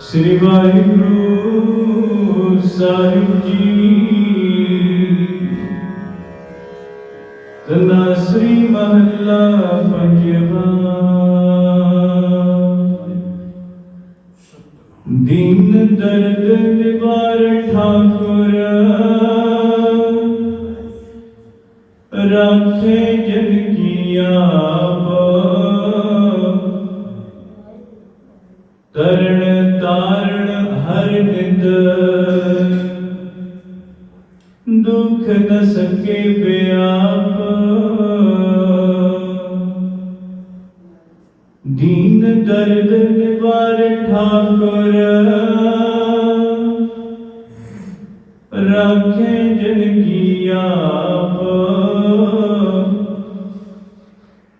ਸ੍ਰੀ ਵਾਹਿਗੁਰੂ ਸਾਹਿਬ ਜੀ। ਤਨਾ ਸ੍ਰੀ ਮਹੱਲਾ ਪੰਜਵਾ। ਦੀਨ ਦਰਦ ਨਿਵਾਰ ਠਾਕੁਰ। ਰਾਖੇ ਜਨ ਕੀ ਆਪ। ਤਰਣ ਤਾਰਣ ਹਰ ਨਿੰਦ। ਦੁਖ ਨ ਸਕੇ ਬਿਆਪ। ਦੀਨ ਦਰਦ ਨਿਵਾਰ ਠਾਕੁਰ। ਰਾਖੇ ਜਨ ਕੀ ਆਪ।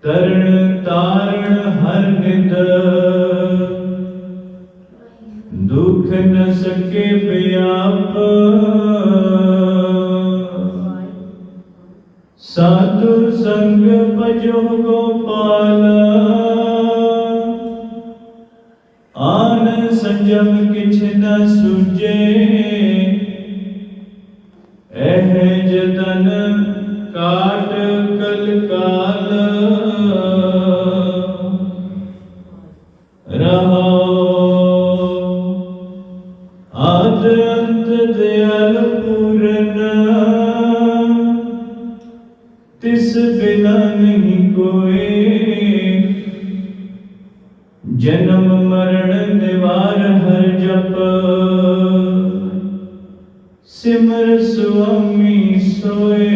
ਤਰਣ ਤਾਰਣ ਹਰ ਨਿੰਦ। दुख न सके व्याप साधु संग भजो गोपाल। आन संजम किछ न सूझे। एह जतन काट कल काल। रहा ਆਦ ਦਿਆਲ ਪੂਰਨ, ਤਿਸ ਬਿਨਾ ਨਹੀਂ ਕੋਏ ਜਨਮ ਮਰਨ ਨਿਵਾਰ ਹਰ ਜਪ। ਸਿਮਰ ਸੁਆਮੀ ਸੋਏ।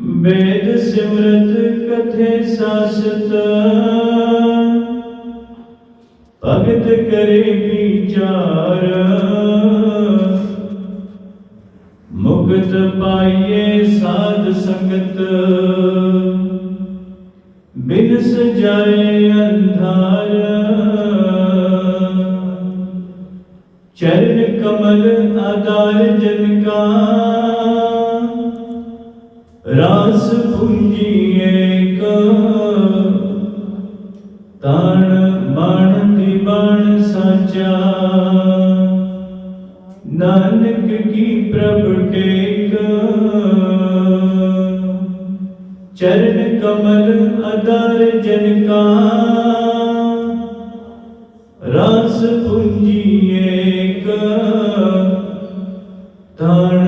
ਵੇਦ ਸਿਮਰਤ ਕਥੇ ਸਾਸਤ। ਭਗਤ ਕਰੇ ਵਿਚਾਰ ਮੁਕਤ ਪਾਈਏ ਸਾਧ ਸੰਗਤ। ਬਿਨ ਸਜਾਏ ਅੰਧਾਰ। ਚਰਨ ਕਮਲ ਆਧਾਰ ਜਨ ਕਾ ਰਾਸ ਨਾਨਕ ਕੀ ਪ੍ਰਭ ਟੇਕ? ਚਰਨ ਕਮਲ ਅਦਰ ਜਨ ਕਾ। ਰਸ ਪੁੰਜੀ ਏਕ। ਤਾਣ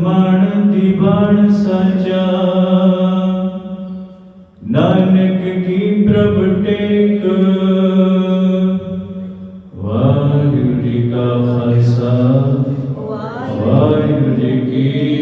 ਮਣ ਦੀ ਬਾਣ ਸਾਚਾ। ਨਾਨਕ ਕੀ ਪ੍ਰਭ ਟੇਕ? ਵਾਹਿਗੁਰੂ ਜੀ ਕਾ ਖਾਲਸਾ। Amen.